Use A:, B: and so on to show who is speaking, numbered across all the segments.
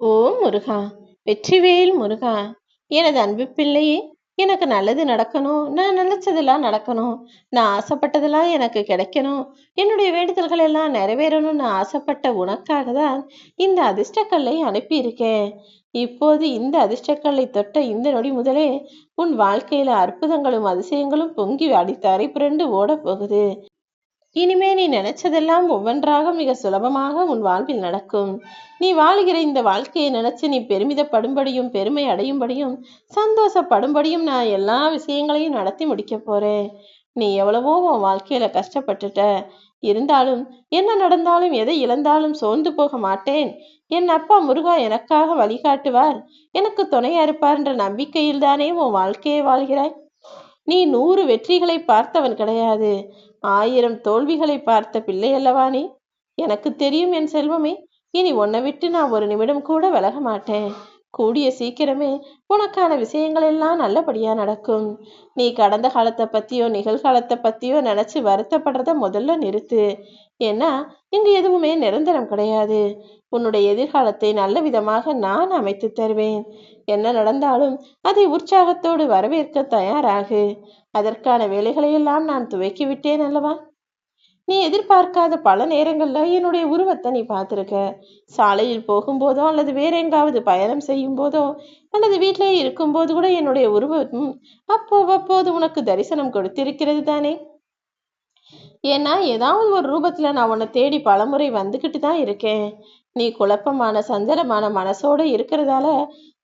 A: ஓ முருகா வெற்றிவேல் முருகா எனது அன்பு பிள்ளையே எனக்கு நல்லது நடக்கணும். நான் நினைச்சதெல்லாம் நடக்கணும். நான் ஆசைப்பட்டதெல்லாம் எனக்கு கிடைக்கணும். என்னுடைய வேண்டுதல்கள் எல்லாம் நிறைவேறணும்னு ஆசைப்பட்ட உனக்காக தான் இந்த அதிர்ஷ்டக்கல்லை அனுப்பியிருக்கேன். இப்போது இந்த அதிர்ஷ்டக்கல்லை தொட்ட இந்த நொடி முதலே உன் வாழ்க்கையில அற்புதங்களும் அதிசயங்களும் பொங்கி அடித்தரை புரண்டு ஓடப் போகுது. இனிமே நீ நினைச்சதெல்லாம் ஒவ்வொன்றாக மிக சுலபமாக உன் வாழ்வில் நடக்கும். நீ வாழுகிற இந்த வாழ்க்கையை நினைச்சு நீ பெருமிதப்படும்படியும் பெருமை அடையும்படியும் சந்தோஷப்படும்படியும் நான் எல்லா விஷயங்களையும் நடத்தி முடிக்க போறேன். நீ எவ்வளவோ உன் வாழ்க்கையில கஷ்டப்பட்டுட்ட. இருந்தாலும் என்ன நடந்தாலும் எதை இழந்தாலும் சோர்ந்து போக மாட்டேன். என் அப்பா முருகா எனக்காக வழிகாட்டுவார். எனக்கு துணையா இருப்பார் நம்பிக்கையில் தானே உன் வாழ்க்கையை வாழ்கிறாய். நீ நூறு வெற்றிகளை பார்த்தவன் கிடையாது. ஆயிரம் தோல்விகளை பார்த்த பிள்ளை அல்லவா நீ? எனக்கு தெரியும் என் செல்வமே. இனி உன்னை விட்டு நான் ஒரு நிமிடம் கூட விலக மாட்டேன். கூடிய சீக்கிரமே உனக்கான விஷயங்கள் எல்லாம் நல்லபடியா நடக்கும். நீ கடந்த காலத்தை பத்தியோ நிகழ்காலத்தை பத்தியோ நினைச்சு வருத்தப்படுறத முதல்ல நிறுத்து. ஏன்னா இங்கு எதுவுமே நிரந்தரம் கிடையாது. உன்னுடைய எதிர்காலத்தை நல்ல விதமாக நான் அமைத்து தருவேன். என்ன நடந்தாலும் அதை உற்சாகத்தோடு வரவேற்க தயாராகு. அதற்கான வேலைகளையெல்லாம் நான் துவக்கி விட்டேன் அல்லவா? நீ எதிர்பார்க்காத பல நேரங்களில் என்னுடைய உருவத்தை நீ பார்த்துருக்க. சாலையில் போகும்போதோ அல்லது வேற எங்காவது பயணம் செய்யும் போதோ அல்லது வீட்டிலே இருக்கும்போது கூட என்னுடைய உருவம் அப்போ அப்போது உனக்கு தரிசனம் கொடுத்திருக்கிறது தானே. ஏன்னா ஏதாவது ஒரு ரூபத்துல நான் உன்னை தேடி பலமுறை வந்துக்கிட்டு தான் இருக்கேன். நீ குழப்பமான சஞ்சலமான மனசோட இருக்கிறதால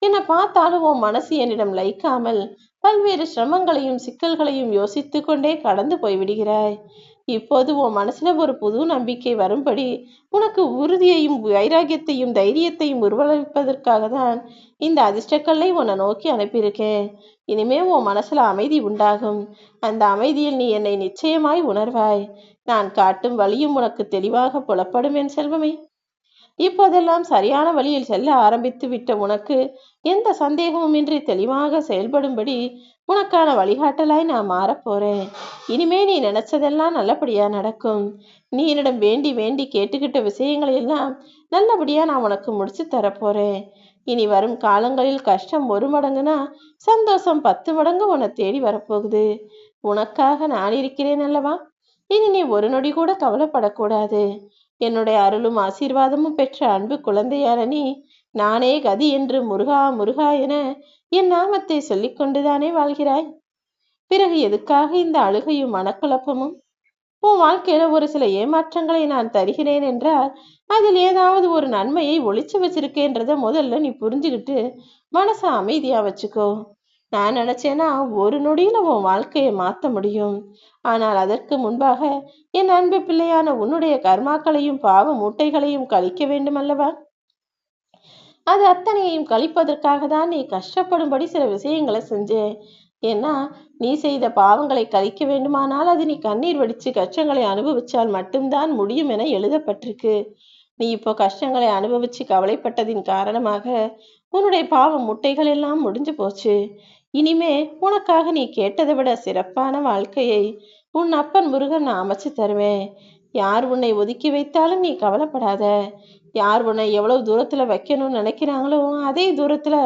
A: என்னை பார்த்தாலும் உன் மனசு என்னிடம் லைக்காமல் பல்வேறு சிரமங்களையும் சிக்கல்களையும் யோசித்து கொண்டே கடந்து போய்விடுகிறாய். இப்போது உன் மனசுல ஒரு புது நம்பிக்கை வரும்படி உனக்கு உறுதியையும் வைராகியத்தையும் தைரியத்தையும் உருவளிப்பதற்காக தான் இந்த அதிர்ஷ்டக்கல்லை உன்னை நோக்கி அனுப்பியிருக்கேன். இனிமே உன் மனசுல அமைதி உண்டாகும். அந்த அமைதியில் நீ என்னை நிச்சயமாய் உணர்வாய். நான் காட்டும் வழியும் உனக்கு தெளிவாக புலப்படும் என் செல்வமே. இப்போதெல்லாம் சரியான வழியில் செல்ல ஆரம்பித்து விட்ட உனக்கு எந்த சந்தேகமும் இன்றி தெளிவாக செயல்படும்படி உனக்கான வழிகாட்டலாய் நான் மாறப்போறேன் இனிமே நீ நினைச்சதெல்லாம் நல்லபடியா நடக்கும். நீ என்னிடம் வேண்டி வேண்டி கேட்டுக்கிட்ட விஷயங்களை எல்லாம் நல்லபடியா நான் உனக்கு முடிச்சு தரப்போறேன். இனி வரும் காலங்களில் கஷ்டம் ஒரு மடங்குனா சந்தோஷம் பத்து மடங்கு உன்னை தேடி வரப்போகுது. உனக்காக நான் இருக்கிறேன் அல்லவா? இனி நீ ஒரு நொடி கூட கவலைப்படக்கூடாது. என்னுடைய அருளும் ஆசீர்வாதமும் பெற்ற அன்பு குழந்தையான நீ நானே கதி என்று முருகா முருகா என என் நாமத்தை சொல்லிக்கொண்டுதானே வாழ்கிறாய்? பிறகு எதுக்காக இந்த அழுகையும் மனக்குழப்பமும்? உன் வாழ்க்கையில ஒரு சில ஏமாற்றங்களை நான் தருகிறேன் என்றால் அதில் ஏதாவது ஒரு நன்மையை ஒழிச்சு வச்சிருக்கேன்றத முதல்ல நீ புரிஞ்சுக்கிட்டு மனசை அமைதியா வச்சுக்கோ. நான் நினைச்சேன்னா ஒரு நொடியில உன் வாழ்க்கையை மாத்த முடியும். ஆனால் அதற்கு முன்பாக என் அன்பு பிள்ளையான உன்னுடைய கர்மாக்களையும் பாவ மூட்டைகளையும் கழிக்க வேண்டும் அல்லவா அது அத்தனையையும் கழிப்பதற்காக தான் நீ கஷ்டப்படும்படி சில விஷயங்களை செஞ்சேன். ஏன்னா நீ செய்த பாவங்களை கழிக்க வேண்டுமானால் அது நீ கண்ணீர் வடித்து கஷ்டங்களை அனுபவிச்சால் மட்டும்தான் முடியும் என எழுதப்பட்டிருக்கு. நீ இப்போ கஷ்டங்களை அனுபவிச்சு கவலைப்பட்டதின் காரணமாக உன்னுடைய பாவம் முட்டைகள் எல்லாம் முடிஞ்சு போச்சு. இனிமே உனக்காக நீ கேட்டதை விட சிறப்பான வாழ்க்கையை உன் அப்பன் முருகன் நான் அமைச்சு தருவேன். யார் உன்னை ஒதுக்கி வைத்தாலும் நீ கவலைப்படாத. யார் உன்னை எவ்வளவு தூரத்துல வைக்கணும்னு நினைக்கிறாங்களோ அதே தூரத்துல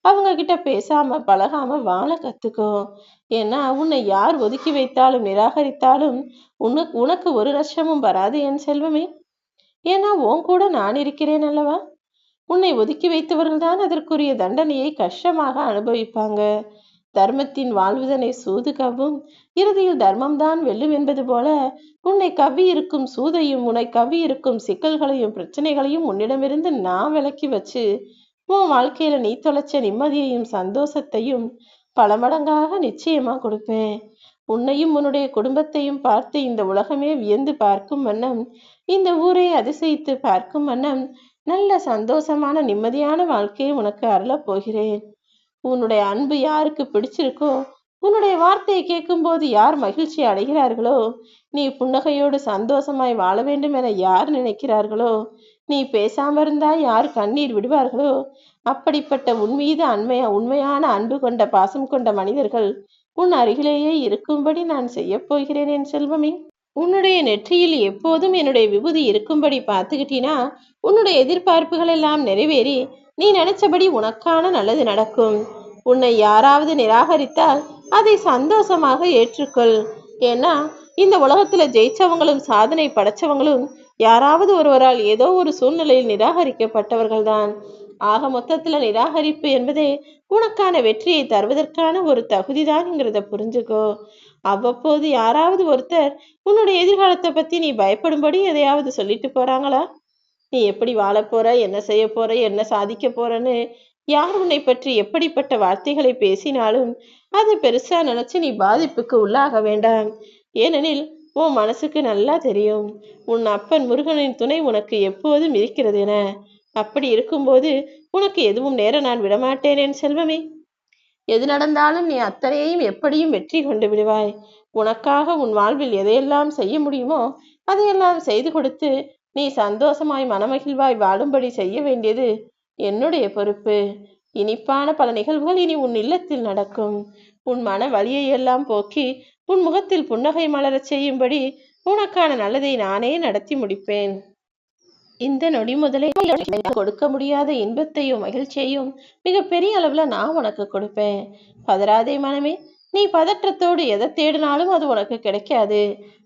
A: அவங்க கிட்ட பேசாம பழகாம வாழ கத்துக்கோ. ஏன்னா உன்னை யார் ஒதுக்கி வைத்தாலும் நிராகரித்தாலும் உனக்கு உனக்கு ஒரு நஷ்டமும் வராது என் செல்வமே. ஏன்னா உன் கூட நான் இருக்கிறேன் அல்லவா? உன்னை ஒதுக்கி வைத்தவர்கள் தான் அதற்குரிய தண்டனையை கஷ்டமாக அனுபவிப்பாங்க. தர்மத்தின் வாழ்வுதனை சூது கவ்வும் இறுதியில் தர்மம்தான் வெல்லும் என்பது போல உன்னை கவ்வி இருக்கும் சூதையும் உன்னை கவ்வி இருக்கும் சிக்கல்களையும் பிரச்சனைகளையும் உன்னிடமிருந்து நான் விலக்கி வச்சு உன் வாழ்க்கையில நீ தொலைச்ச நிம்மதியையும் சந்தோஷத்தையும் பல மடங்காக நிச்சயமா கொடுப்பேன். உன்னையும் உன்னுடைய குடும்பத்தையும் பார்த்து இந்த உலகமே வியந்து பார்க்கும் வண்ணம் இந்த ஊரை அதிசயித்து பார்க்கும் வண்ணம் நல்ல சந்தோஷமான நிம்மதியான வாழ்க்கையை உனக்கு அருளப் போகிறேன். உன்னுடைய அன்பு யாருக்கு பிடிச்சிருக்கோ உன்னுடைய வார்த்தையை கேட்கும்போது யார் மகிழ்ச்சி அடைகிறார்களோ நீ புன்னகையோடு சந்தோஷமாய் வாழ வேண்டும் என யார் நினைக்கிறார்களோ நீ பேசாம இருந்தா யார் கண்ணீர் விடுவார்களோ அப்படிப்பட்ட உன் மீது அண்மைய உண்மையான அன்பு கொண்ட பாசம் கொண்ட மனிதர்கள் உன் அருகிலேயே இருக்கும்படி நான் செய்யப்போகிறேன் என் செல்வமே. உன்னுடைய நெற்றியில் எப்போதும் என்னுடைய விபூதி இருக்கும்படி பார்த்துக்கிட்டீனா உன்னுடைய எதிர்பார்ப்புகள் எல்லாம் நிறைவேறி நீ நினைச்சபடி உனக்கான நல்லது நடக்கும். உன்னை யாராவது நிராகரித்தால் அதை சந்தோஷமாக ஏற்றுக்கொள். ஏன்னா இந்த உலகத்துல ஜெயிச்சவங்களும் சாதனை படைச்சவங்களும் யாராவது ஒருவரால் ஏதோ ஒரு சூழ்நிலையில் நிராகரிக்கப்பட்டவர்கள்தான். ஆக மொத்தத்துல நிராகரிப்பு என்பதே உனக்கான வெற்றியை தருவதற்கான ஒரு தகுதிதான்ங்கிறத புரிஞ்சுக்கோ. அவ்வப்போது யாராவது ஒருத்தர் உன்னுடைய எதிர்காலத்தை பத்தி நீ பயப்படும்படி எதையாவது சொல்லிட்டு போறாங்களா? நீ எப்படி வாழப் போற? என்ன செய்ய போற? என்ன சாதிக்க போறன்னு யார் உன்னை பற்றி எப்படிப்பட்ட வார்த்தைகளை பேசினாலும் அது பெருசா நினைச்சு நீ பாதிப்புக்கு உள்ளாக வேண்டாம். ஏனெனில் உன் மனசுக்கு நல்லா தெரியும். உன் அப்பன் முருகனின் துணை உனக்கு எப்போதும் இருக்கிறது என. அப்படி இருக்கும்போது உனக்கு எதுவும் நேர நான் விடமாட்டேன் என் செல்வமே. எது நடந்தாலும் நீ அத்தனையையும் எப்படியும் வெற்றி கொண்டு விடுவாய். உனக்காக உன் வாழ்வில் எதையெல்லாம் செய்ய முடியுமோ அதையெல்லாம் செய்து கொடுத்து நீ சந்தோஷமாய் மனமகிழ்வாய் வாழும்படி செய்ய வேண்டியது என்னுடைய பொறுப்பு. இனிப்பான பல நிகழ்வுகள் இனி உன் இல்லத்தில் நடக்கும். உன் மன வலியை எல்லாம் போக்கி உன் முகத்தில் புன்னகை மலரச் செய்யும்படி உனக்கான நல்லதை நானே நடத்தி முடிப்பேன். இந்த நொடி முதலே கொடுக்க முடியாத இன்பத்தையும் மகிழ்ச்சியையும் மிக பெரிய அளவுல நான் உனக்கு கொடுப்பேன். பதறாதே மனமே நீ பதற்றத்தோடு எதை தேடினாலும் அது உனக்கு கிடைக்காது.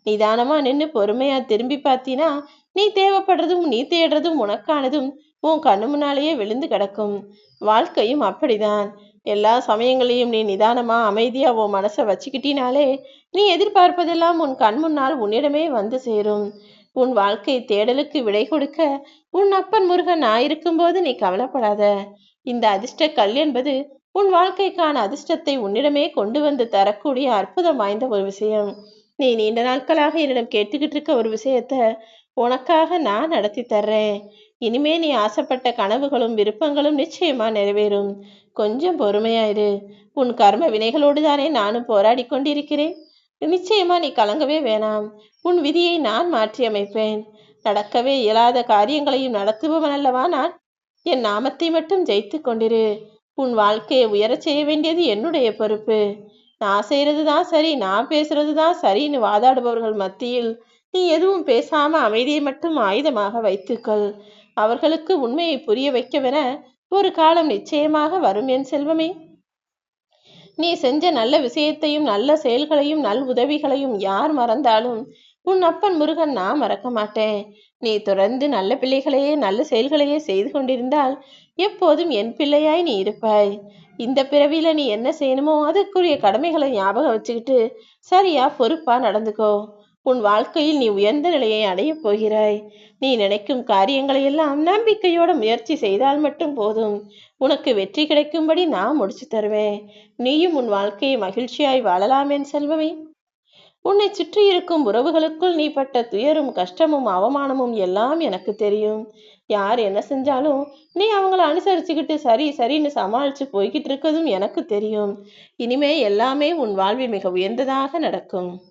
A: நிதானமா நின்னு பொறுமையா திரும்பி பார்த்தீனா நீ தேவைப்படுறதும் நீ தேடுறதும் உனக்கானதும் உன் கண்ணு முன்னாலேயே விழுந்து கிடக்கும். வாழ்க்கையும் அப்படிதான். எல்லா சமயங்களையும் நீ நிதானமா அமைதியா உன் மனசை வச்சுக்கிட்டினாலே நீ எதிர்பார்ப்பதெல்லாம் உன் கண் முன்னால் உன்னிடமே வந்து சேரும். உன் வாழ்க்கை தேடலுக்கு விடை கொடுக்க உன் அப்பன் முருகன் நான் இருக்கும்போது நீ கவலைப்படாத. இந்த அதிர்ஷ்ட கல் என்பது உன் வாழ்க்கைக்கான அதிர்ஷ்டத்தை உன்னிடமே கொண்டு வந்து தரக்கூடிய அற்புதம் வாய்ந்த ஒரு விஷயம். நீ நீண்ட நாட்களாக என்னிடம் கேட்டுக்கிட்டு இருக்க ஒரு விஷயத்த உனக்காக நான் நடத்தி தர்றேன். இனிமே நீ ஆசைப்பட்ட கனவுகளும் விருப்பங்களும் நிச்சயமா நிறைவேறும். கொஞ்சம் பொறுமையாயிரு. உன் கர்ம வினைகளோடு தானே நானும் போராடி கொண்டிருக்கிறேன். நிச்சயமா நீ கலங்கவே வேணாம். உன் விதியை நான் மாற்றி அமைப்பேன் நடக்கவே இயலாத காரியங்களையும் நடத்துபவன் அல்லவா நான்? என் நாமத்தை மட்டும் ஜெயித்து கொண்டிரு. உன் வாழ்க்கையை உயரச் செய்ய வேண்டியது என்னுடைய பொறுப்பு. நான் செய்யறது தான் சரி நான் பேசுறது தான் சரின்னு வாதாடுபவர்கள் மத்தியில் நீ எதுவும் பேசாம அமைதியை மட்டும் ஆயுதமாக வைத்துக்கொள். அவர்களுக்கு உண்மையை புரிய வைக்கவென ஒரு காலம் நிச்சயமாக வரும் என் செல்வமே. நீ செஞ்ச நல்ல விஷயத்தையும் நல்ல செயல்களையும் நல் உதவிகளையும் யார் மறந்தாலும் உன் அப்பன் முருகன் நான் மறக்க மாட்டேன். நீ தொடர்ந்து நல்ல பிள்ளைகளையே நல்ல செயல்களையே செய்து கொண்டிருந்தால் எப்போதும் என் பிள்ளையாய் நீ இருப்பாய். இந்த பிறவியில நீ என்ன செய்யணுமோ அதற்குரிய கடமைகளை ஞாபகம் வச்சுக்கிட்டு சரியா பொறுப்பா நடந்துக்கோ. உன் வாழ்க்கையில் நீ உயர்ந்த நிலையை அடையப் போகிறாய். நீ நினைக்கும் காரியங்களை எல்லாம் நம்பிக்கையோட முயற்சி செய்தால் மட்டும் போதும். உனக்கு வெற்றி கிடைக்கும்படி நான் முடிச்சு தருவேன். நீயும் உன் வாழ்க்கையை மகிழ்ச்சியாய் வாழலாமேன் செல்வமே. உன்னை சுற்றி இருக்கும் உறவுகளுக்குள் நீ பட்ட துயரும் கஷ்டமும் அவமானமும் எல்லாம் எனக்கு தெரியும். யார் என்ன செஞ்சாலும் நீ அவங்கள அனுசரிச்சுக்கிட்டு சரி சரின்னு சமாளிச்சு போய்கிட்டு இருக்கதும் எனக்கு தெரியும். இனிமே எல்லாமே உன் வாழ்வில் மிக உயர்ந்ததாக நடக்கும்.